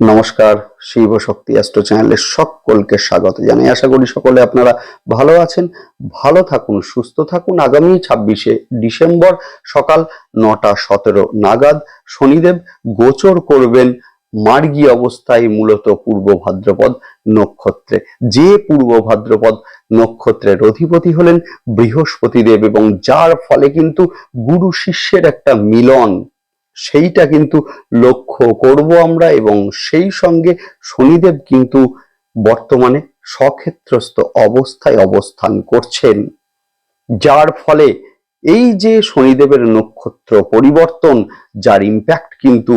নমস্কার, শিব শক্তি অ্যাস্ট্রো চ্যানেলের সকলকে স্বাগত জানাই। আশা করি সকলে আপনারা ভালো আছেন, ভালো থাকুন, সুস্থ থাকুন। আগামী ছাব্বিশে ডিসেম্বর সকাল নটা সতেরো নাগাদ শনিদেব গোচর করবেন মার্গী অবস্থায় মূলত পূর্ব ভাদ্রপদ নক্ষত্রে। যে পূর্ব ভাদ্রপদ নক্ষত্রের অধিপতি হলেন বৃহস্পতি দেব এবং যার ফলে কিন্তু গুরু শিষ্যের একটা মিলন সেইটা কিন্তু লক্ষ্য করব আমরা এবং সেই সঙ্গে শনিদেব কিন্তু বর্তমানে সক্ষেত্রস্থ অবস্থায় অবস্থান করছেন। যার ফলে এই যে শনিদেবের নক্ষত্র পরিবর্তন, যার ইম্প্যাক্ট কিন্তু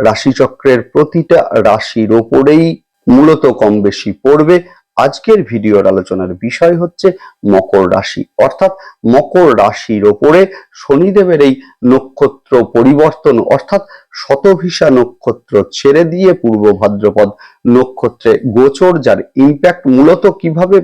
রাশিচক্রের প্রতিটা রাশির ওপরেই মূলত কম বেশি পড়বে। আজকের ভিডিওর আলোচনার বিষয় হচ্ছে মকর রাশি। অর্থাৎ মকর রাশির ওপরে শনিদেবের এই নক্ষত্র পরিবর্তন, অর্থাৎ শতভিসা নক্ষত্র ছেড়ে দিয়ে পূর্ব ভাদ্রপদ নক্ষত্রে গোচর, যার ইম্প্যাক্ট মূলত কীভাবে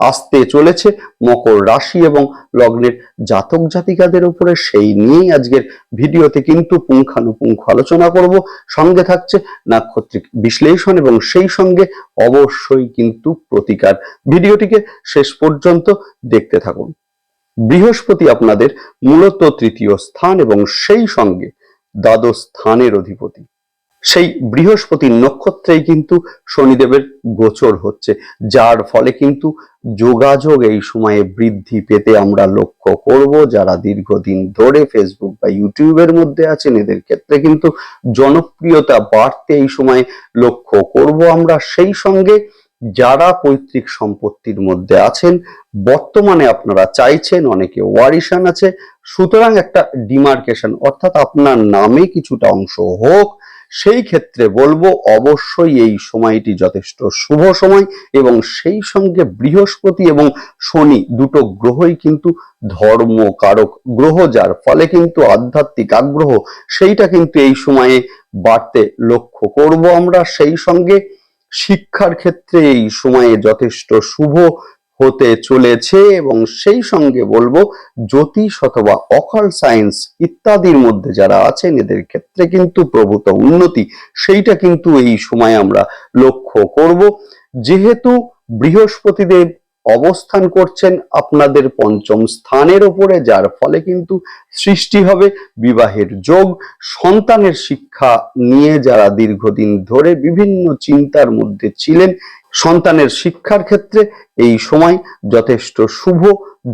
আসতে চলেছে মকর রাশি এবং লগ্নের জাতক জাতিকাদের উপরে। সেই নিয়েই আজকের ভিডিওতে কিন্তু পুঙ্খানুপুঙ্খ আলোচনা করব। সঙ্গে থাকছে নাক্ষত্রিক বিশ্লেষণ এবং সেই সঙ্গে অবশ্যই কিন্তু প্রতিকার। ভিডিওটিকে শেষ পর্যন্ত দেখতে থাকুন। বৃহস্পতি আপনাদের মূলত তৃতীয় স্থান এবং সেই সঙ্গে দ্বাদশ স্থানের অধিপতি। সেই বৃহস্পতি নক্ষত্রেই কিন্তু শনিদেবের গোচর হচ্ছে, যার ফলে কিন্তু যোগাযোগ এই সময়ে বৃদ্ধি পেতে আমরা লক্ষ্য করব। যারা দীর্ঘদিন ধরে ফেসবুক বা ইউটিউবের মধ্যে আছেন, এদের ক্ষেত্রে কিন্তু জনপ্রিয়তা বাড়তে এই সময় লক্ষ্য করব আমরা। সেই সঙ্গে যারা পৈতৃক সম্পত্তির মধ্যে আছেন, বর্তমানে আপনারা চাইছেন, অনেকে ওয়ারিশান আছে, সুতরাং একটা ডিমার্কেশন, অর্থাৎ আপনার নামে কিছুটা অংশ হোক সেই ক্ষেত্রে বলব অবশ্যই এই সময়টি যথেষ্ট শুভ সময় এবং সেই সঙ্গে বৃহস্পতি এবং শনি দুটো গ্রহই কিন্তু ধর্ম কারক গ্রহ, যার ফলে কিন্তু আধ্যাত্মিক আগ্রহ, সেইটা কিন্তু এই সময়ে বাড়তে লক্ষ্য করব আমরা। সেই সঙ্গে শিক্ষার ক্ষেত্রে এই সময়ে যথেষ্ট শুভ হতে চলেছে এবং সেই সঙ্গে বলব জ্যোতিষ অথবা অকাল সায়েন্স ইত্যাদির মধ্যে যারা আছেন, এদের ক্ষেত্রে কিন্তু প্রভূত উন্নতি, সেইটা কিন্তু এই সময় আমরা লক্ষ্য করব। যেহেতু বৃহস্পতিদেব অবস্থান করছেন আপনাদের পঞ্চম স্থানের ওপরে যার ফলে কিন্তু সৃষ্টি হবে বিবাহের যোগ, সন্তানের শিক্ষা নিয়ে যারা দীর্ঘদিন ধরে বিভিন্ন চিন্তার মধ্যে ছিলেন, সন্তানের শিক্ষার ক্ষেত্রে এই সময় যথেষ্ট শুভ,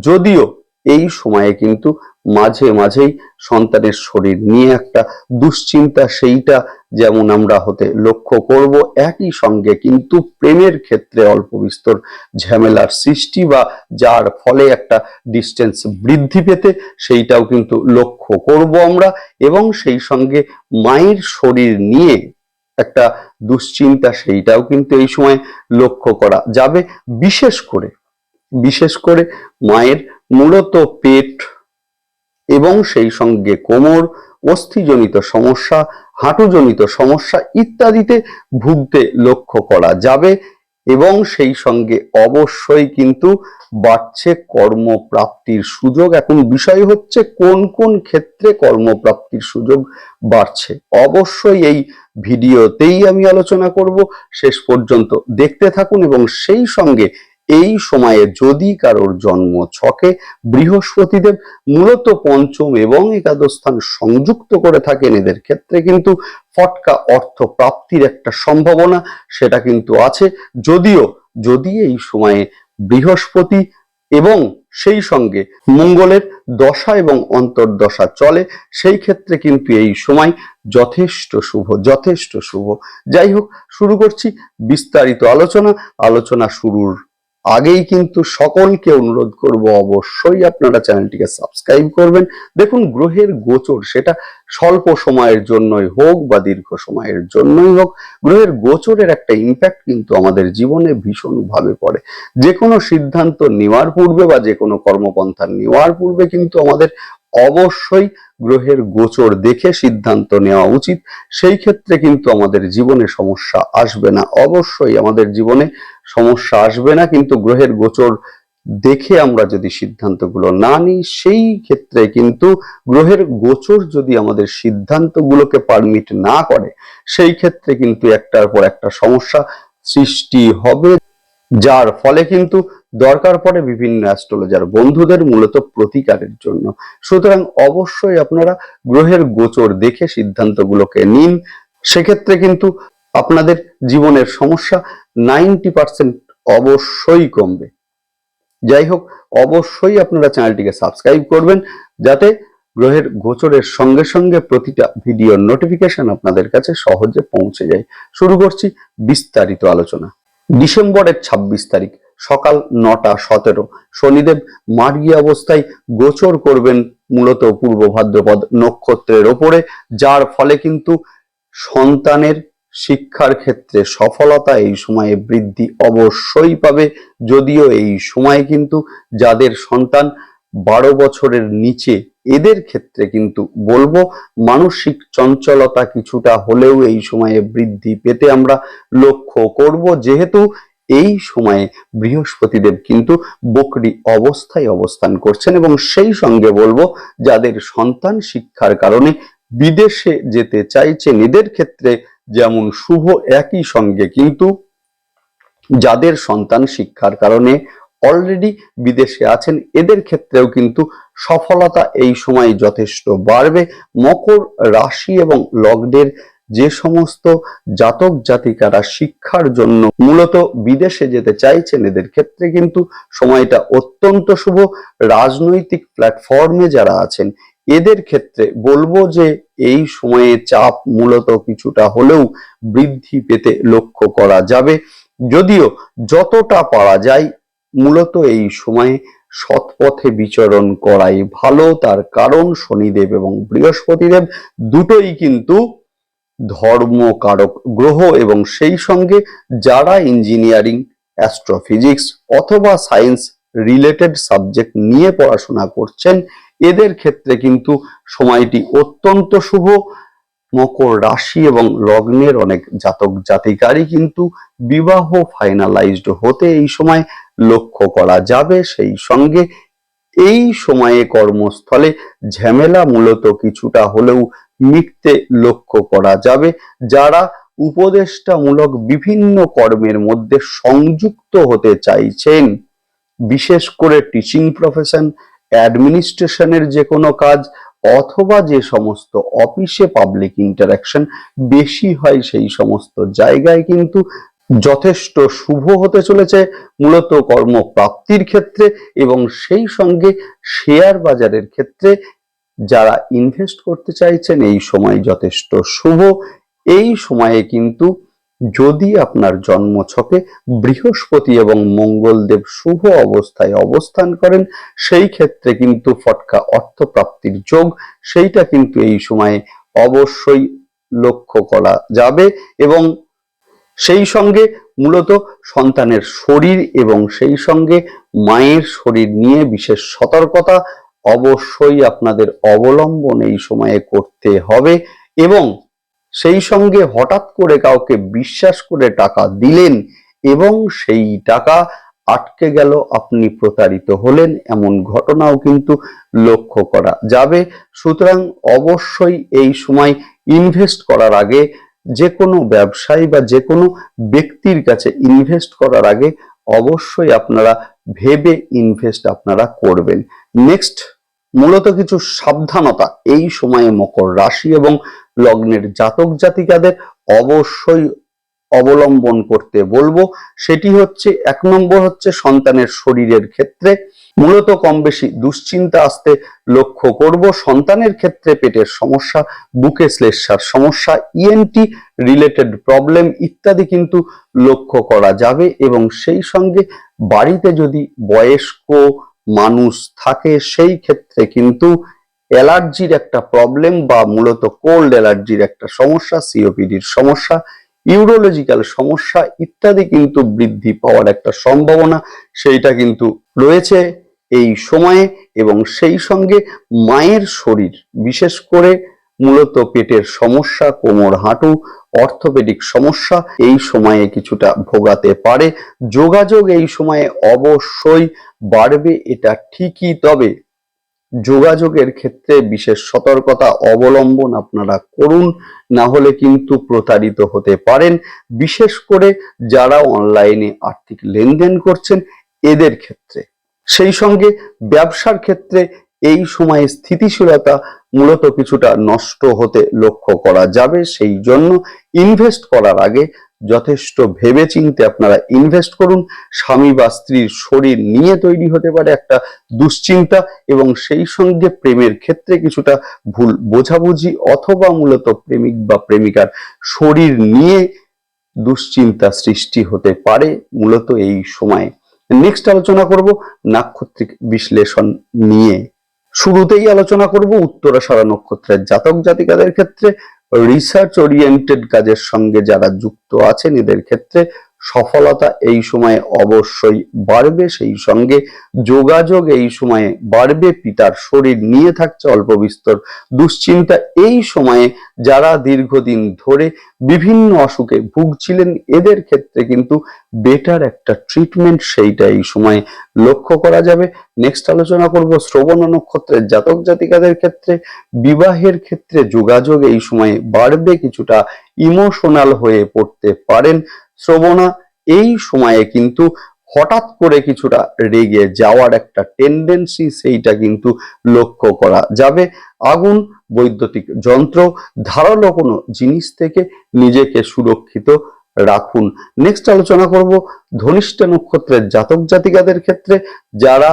যদিও এই সময়ে কিন্তু মাঝে মাঝেই সন্তানের শরীর নিয়ে একটা দুশ্চিন্তা সেইটা যেমন আমরা হতে লক্ষ্য করব, একই সঙ্গে কিন্তু প্রেমের ক্ষেত্রে অল্প বিস্তর ঝামেলার সৃষ্টি বা যার ফলে একটা ডিস্টেন্স বৃদ্ধি পেতে সেইটাও কিন্তু লক্ষ্য করব আমরা এবং সেই সঙ্গে মায়ের শরীর নিয়ে একটা দুশ্চিন্তা সেইটাও কিন্তু এই সময় লক্ষ্য করা যাবে। বিশেষ করে বিশেষ করে মায়ের মূলত পেট এবং সেই সঙ্গে কোমর, অস্থিজনিত সমস্যা, হাঁটুজনিত সমস্যা ইত্যাদিতে ভুগতে লক্ষ্য করা যাবে এবং সেই সঙ্গে অবশ্যই কিন্তু বাড়ছে কর্মপ্রাপ্তির সুযোগ। এখন বিষয় হচ্ছে কোন কোন ক্ষেত্রে কর্মপ্রাপ্তির সুযোগ বাড়ছে। অবশ্যই এই ভিডিওতেই আমি আলোচনা করব। শেষ পর্যন্ত দেখতে থাকুন এবং সেই সঙ্গে এই সময়ে যদি কারোর জন্ম ছকে বৃহস্পতিদেব মূলত পঞ্চম এবং একাদশ স্থান সংযুক্ত করে থাকেন, এদের ক্ষেত্রে কিন্তু ফটকা অর্থ প্রাপ্তির একটা সম্ভাবনা সেটা কিন্তু আছে। যদিও, যদি এই সময়ে বৃহস্পতি এবং সেই সঙ্গে মঙ্গলের দশা এবং অন্তর্দশা চলে, সেই ক্ষেত্রে কিন্তু এই সময় যথেষ্ট শুভ যথেষ্ট শুভ। যাই হোক, শুরু করছি বিস্তারিত আলোচনা। আলোচনা শুরুর আগেই কিন্তু সকলকে অনুরোধ করব অবশ্যই আপনারা চ্যানেলটিকে সাবস্ক্রাইব করবেন। দেখুন, গ্রহের গোচর সেটা স্বল্প সময়ের জন্যই হোক বা দীর্ঘ সময়ের জন্যই হোক, গ্রহের গোচরের একটা ইম্প্যাক্ট কিন্তু আমাদের জীবনে ভীষণভাবে পড়ে। যে কোনো সিদ্ধান্ত নেওয়ার পূর্বে বা যে কোনো কর্মপন্থা নেওয়ার পূর্বে কিন্তু আমাদের অবশ্যই গ্রহের গোচর দেখে সিদ্ধান্ত নেওয়া উচিত। সেই ক্ষেত্রে কিন্তু আমাদের জীবনে সমস্যা আসবে না। অবশ্যই আমাদের জীবনে সমস্যা আসবে না, কিন্তু গ্রহের গোচর দেখে আমরা যদি সিদ্ধান্তগুলো না নিই, সেই ক্ষেত্রে কিন্তু গ্রহের গোচর যদি আমাদের সিদ্ধান্তগুলোকে পারমিট না করে, সেই ক্ষেত্রে কিন্তু একটার পর একটা সমস্যা সৃষ্টি হবে। যার ফলে কিন্তু দরকার পড়ে বিভিন্ন অ্যাস্ট্রোলজার বন্ধুদের মূলত প্রতিকারের জন্য। সুতরাং অবশ্যই আপনারা গ্রহের গোচর দেখে সিদ্ধান্তগুলোকে নিন। সেক্ষেত্রে কিন্তু আপনাদের জীবনের সমস্যা নাইনটি পার্সেন্ট অবশ্যই কমবে। যাই হোক, অবশ্যই আপনারা চ্যানেলটিকে সাবস্ক্রাইব করবেন যাতে গ্রহের গোচরের সঙ্গে সঙ্গে প্রতিটা ভিডিওর নোটিফিকেশন আপনাদের কাছে সহজে পৌঁছে যায়। শুরু করছি বিস্তারিত আলোচনা। ডিসেম্বরের ছাব্বিশ তারিখ, সকাল নটা সতেরো। শনিদেব মার্গী অবস্থায় গোচর করবেন মূলত পূর্ব ভাদ্রপদ নক্ষত্রের ওপরে, যার ফলে কিন্তু সন্তানের শিক্ষার ক্ষেত্রে সফলতা এই সময়ে বৃদ্ধি অবশ্যই পাবে। যদিও এই সময় কিন্তু যাদের সন্তান বারো বছরের নিচে এদের ক্ষেত্রে কিন্তু বলব মানসিক চঞ্চলতা কিছুটা হলেও এই সময়ে বৃদ্ধি পেতে আমরা লক্ষ্য করব। যেহেতু এই সময়ে বৃহস্পতিদেব কিন্তু বকরি অবস্থায় অবস্থান করছেন এবং সেই সঙ্গে বলব যাদের সন্তান শিক্ষার কারণে বিদেশে যেতে চাইছেন, এদের ক্ষেত্রে যেমন শুভ, একই সঙ্গে কিন্তু যাদের সন্তান শিক্ষার কারণে অলরেডি বিদেশে আছেন। এদের ক্ষেত্রেও কিন্তু সফলতা এই সময় যথেষ্ট বাড়বে। মকর রাশি এবং লগ্নের যে সমস্ত জাতক জাতিকারা শিক্ষার জন্য মূলত বিদেশে যেতে চাইছেন, এদের ক্ষেত্রে কিন্তু সময়টা অত্যন্ত শুভ। রাজনৈতিক প্ল্যাটফর্মে যারা আছেন, এদের ক্ষেত্রে বলব যে এই সময়ে চাপ মূলত কিছুটা হলেও বৃদ্ধি পেতে লক্ষ্য করা যাবে। যদিও যতটা পারা যায় মূলত এই সময়ে সৎপথে বিচরণ করাই ভালো। তার কারণ শনিদেব এবং বৃহস্পতিদেব দুটোই কিন্তু ধর্মকারক গ্রহ এবং সেই সঙ্গে যারা ইঞ্জিনিয়ারিং অ্যাস্ট্রোফিজিক্স অথবা সায়েন্স রিলেটেড সাবজেক্ট নিয়ে পড়াশোনা করছেন, এদের ক্ষেত্রে কিন্তু সময়টি অত্যন্ত শুভ। মকর রাশি এবং লগ্নের অনেক জাতক জাতিকারই কিন্তু বিবাহ ফাইনালাইজড হতে এই সময় লক্ষ্য করা যাবে। সেই সঙ্গে এই সময়ে কর্মস্থলে ঝামেলা মূলত কিছুটা হলেও মিটতে লক্ষ্য করা যাবে, যারা উপদেষ্টামূলক বিভিন্ন কর্মের মধ্যে সংযুক্ত হতে চাইছেন। বিশেষ করে টিচিং প্রফেশন অ্যাডমিনিস্ট্রেশনের যে কোনো কাজ অথবা যে সমস্ত অফিসে পাবলিক ইন্টারাকশন বেশি হয় সেই সমস্ত জায়গায় কিন্তু যথেষ্ট শুভ হতে চলেছে মূলত কর্মপ্রাপ্তির ক্ষেত্রে এবং সেই সঙ্গে শেয়ার বাজারের ক্ষেত্রে যারা ইনভেস্ট করতে চাইছেন, এই সময় যথেষ্ট শুভ। এই সময়ে কিন্তু যদি আপনার জন্মছকে বৃহস্পতি এবং মঙ্গলদেব শুভ অবস্থায় অবস্থান করেন, সেই ক্ষেত্রে কিন্তু ফটকা অর্থপ্রাপ্তির যোগ, সেইটা কিন্তু এই সময়ে অবশ্যই লক্ষ্য করা যাবে এবং সেই সঙ্গে মূলত সন্তানের শরীর এবং সেই সঙ্গে মায়ের শরীর নিয়ে বিশেষ সতর্কতা অবশ্যই আপনাদের অবলম্বন এই সময়ে করতে হবে এবং সেই সঙ্গে হঠাৎ করে কাউকে বিশ্বাস করে টাকা দিলেন এবং সেই টাকা আটকে গেল, আপনি প্রতারিত হলেন, এমন ঘটনাও কিন্তু লক্ষ্য করা যাবে। সুতরাং অবশ্যই এই সময় ইনভেস্ট করার আগে যে কোনো ব্যবসায়ী বা যে কোনো ব্যক্তির কাছে ইনভেস্ট করার আগে অবশ্যই আপনারা ভেবে ইনভেস্ট আপনারা করবেন। নেক্সট মূলত কিছু সাবধানতা। এই সময়ে মকর রাশি এবং লগ্নের জাতক জাতিকাদের অবশ্যই অবলম্বন করতে বলব। সেটি হচ্ছে, এক নম্বর হচ্ছে সন্তানের শরীরের ক্ষেত্রে। মূলত কম বেশি দুশ্চিন্তা আসতে লক্ষ্য করব। সন্তানের ক্ষেত্রে পেটের সমস্যা, বুকে শ্লেষার সমস্যা ইএনটি রিলেটেড প্রবলেম ইত্যাদি কিন্তু লক্ষ্য করা যাবে এবং সেই সঙ্গে বাড়িতে যদি বয়স্ক মানুষ থাকে, সেই ক্ষেত্রে কিন্তু অ্যালার্জির একটা প্রবলেম বা মূলত কোল্ড অ্যালার্জির একটা সমস্যা সিওপিডির সমস্যা ইউরোলজিক্যাল সমস্যা ইত্যাদি কিন্তু বৃদ্ধি পাওয়ার একটা সম্ভাবনা সেইটা কিন্তু রয়েছে এই সময়ে এবং সেই সঙ্গে মায়ের শরীর, বিশেষ করে মূলত পেটের সমস্যা, কোমর হাঁটু, অর্থোপেডিক সমস্যা এই সময়ে কিছুটা ভোগাতে পারে। যোগাযোগ এই সময়ে অবশ্যই বাড়বে, এটা ঠিকই, তবে যোগাযোগের ক্ষেত্রে বিশেষ সতর্কতা অবলম্বন আপনারা করুন, না হলে কিন্তু প্রতারিত হতে পারেন। বিশেষ করে যারা অনলাইনে আর্থিক লেনদেন করছেন, এদের ক্ষেত্রে। সেই সঙ্গে ব্যবসার ক্ষেত্রে এই সময়ে স্থিতিশীলতা মূলত কিছুটা নষ্ট হতে লক্ষ্য করা যাবে। সেই জন্য ইনভেস্ট করার আগে যথেষ্ট ভেবেচিন্তে আপনারা ইনভেস্ট করুন। স্বামী বা স্ত্রীর শরীর নিয়ে তৈরি হতে পারে একটা দুশ্চিন্তা এবং সেই সঙ্গে প্রেমের ক্ষেত্রে কিছুটা ভুল বোঝাবুঝি অথবা মূলত প্রেমিক বা প্রেমিকার শরীর নিয়ে দুশ্চিন্তা সৃষ্টি হতে পারে মূলত এই সময়ে। নেক্সট আলোচনা করব নাক্ষত্রিক বিশ্লেষণ নিয়ে। শুরুতেই আলোচনা করব উত্তরাষাঢ়া নক্ষত্রের জাতক জাতিকাদের ক্ষেত্রে। রিসার্চ ওরিয়েন্টেড কাজের সঙ্গে যারা যুক্ত আছেন এদের ক্ষেত্রে সফলতা এই সময়ে অবশ্যই বাড়বে। সেই সঙ্গে যোগাযোগ এই সময়ে বাড়বে। পিতার শরীর নিয়ে থাকছে অল্প বিস্তর দুশ্চিন্তা। এই সময়ে যারা দীর্ঘদিন ধরে বিভিন্ন অসুখে ভুগছিলেন, এদের ক্ষেত্রে কিন্তু বেটার একটা ট্রিটমেন্ট সেইটা এই সময়ে লক্ষ্য করা যাবে। নেক্সট আলোচনা করব শ্রবণ নক্ষত্রের জাতক জাতিকাদের ক্ষেত্রে। বিবাহের ক্ষেত্রে যোগাযোগ এই সময়ে বাড়বে। কিছুটা ইমোশনাল হয়ে পড়তে পারেন। শ্রবণা, এই সময়ে কিন্তু হঠাৎ করে কিছুটা রেগে যাওয়ার একটা টেন্ডেন্সি সেইটা কিন্তু লক্ষ্য করা যাবে। আগুন, বৈদ্যুতিক যন্ত্র, ধারালো কোনো জিনিস থেকে নিজেকে সুরক্ষিত রাখুন। নেক্সট আলোচনা করব ধনিষ্ঠ নক্ষত্রের জাতক জাতিকাদের ক্ষেত্রে, যারা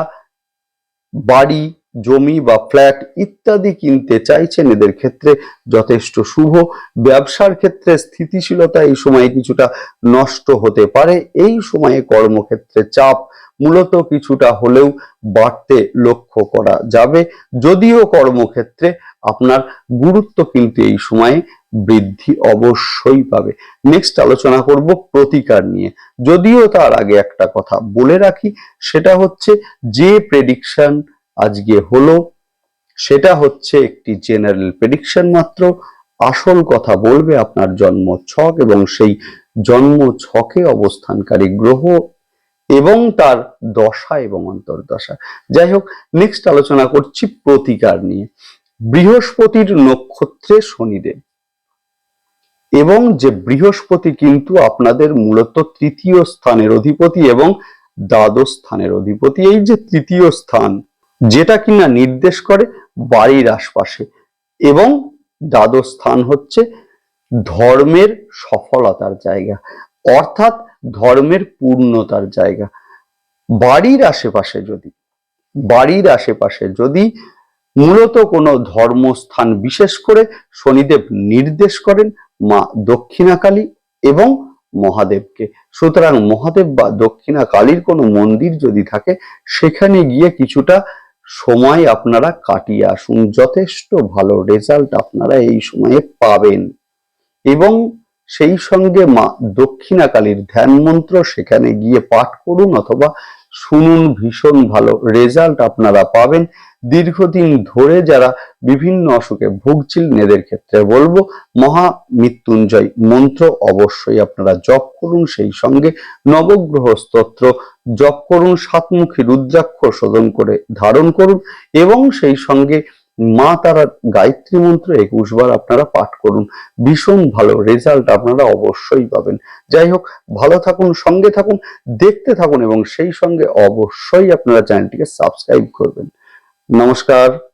বাড়ি জমি বা ফ্ল্যাট ইত্যাদি কিনতে চাইছেন, এদের ক্ষেত্রে যথেষ্ট শুভ। ব্যবসার ক্ষেত্রে স্থিতিশীলতা এই সময়ে কিছুটা নষ্ট হতে পারে। এই সময়ে কর্মক্ষেত্রে চাপ মূলত কিছুটা হলেও বাড়তে লক্ষ্য করা যাবে। যদিও কর্মক্ষেত্রে আপনার গুরুত্ব কিন্তু এই সময়ে বৃদ্ধি অবশ্যই পাবে। নেক্সট আলোচনা করব প্রতিকার নিয়ে। যদিও তার আগে একটা কথা বলে রাখি, সেটা হচ্ছে যে প্রেডিকশন আজকে হলো। সেটা হচ্ছে একটি জেনারেল প্রেডিকশন মাত্র। আসল কথা বলবে আপনার জন্ম ছক এবং সেই জন্ম ছকে অবস্থানকারী গ্রহ এবং তার দশা এবং অন্তর্দশা। যাই হোক নেক্সট আলোচনা করছি প্রতিকার নিয়ে। বৃহস্পতির নক্ষত্রে শনিদেব এবং যে বৃহস্পতি কিন্তু আপনাদের মূলত তৃতীয় স্থানের অধিপতি এবং দ্বাদশ স্থানের অধিপতি। এই যে তৃতীয় স্থান যেটা কিনা নির্দেশ করে বাড়ির আশপাশে এবং দ্বাদশ স্থান হচ্ছে ধর্মের সফলতার জায়গা, অর্থাৎ ধর্মের পূর্ণতার জায়গা। বাড়ির আশেপাশে যদি, বাড়ির আশেপাশে যদি মূলত কোনো ধর্মস্থান বিশেষ করে শনিদেব নির্দেশ করেন মা দক্ষিণাকালী এবং মহাদেবকে। সুতরাং মহাদেব বা দক্ষিণা কালীর কোনো মন্দির যদি থাকে, সেখানে গিয়ে কিছুটা সময় আপনারা কাটিয়ে আসুন। যথেষ্ট ভালো রেজাল্ট আপনারা এই সময়ে পাবেন। এবং সেই সঙ্গে মা দক্ষিণাকালীর ধ্যান মন্ত্র সেখানে গিয়ে পাঠ করুন অথবা শুনুন ভীষণ ভালো। রেজাল্ট আপনারা পাবেন। দীর্ঘদিন ধরে যারা বিভিন্ন অসুখে ভুগছিলেন এদের ক্ষেত্রে বলব, মহা মৃত্যুঞ্জয় মন্ত্র অবশ্যই আপনারা জপ করুন। সেই সঙ্গে নবগ্রহ স্তোত্র জপ করুন। সাতমুখী রুদ্রাক্ষ শোধন করে ধারণ করুন। এবং সেই সঙ্গে মা তারা গায়ত্রী মন্ত্র একুশ বার আপনারা পাঠ করুন। ভীষণ ভালো রেজাল্ট আপনারা অবশ্যই পাবেন। যাই হোক, ভালো থাকুন, সঙ্গে থাকুন, দেখতে থাকুন এবং সেই সঙ্গে অবশ্যই আপনারা চ্যানেলটিকে সাবস্ক্রাইব করবেন। নমস্কার।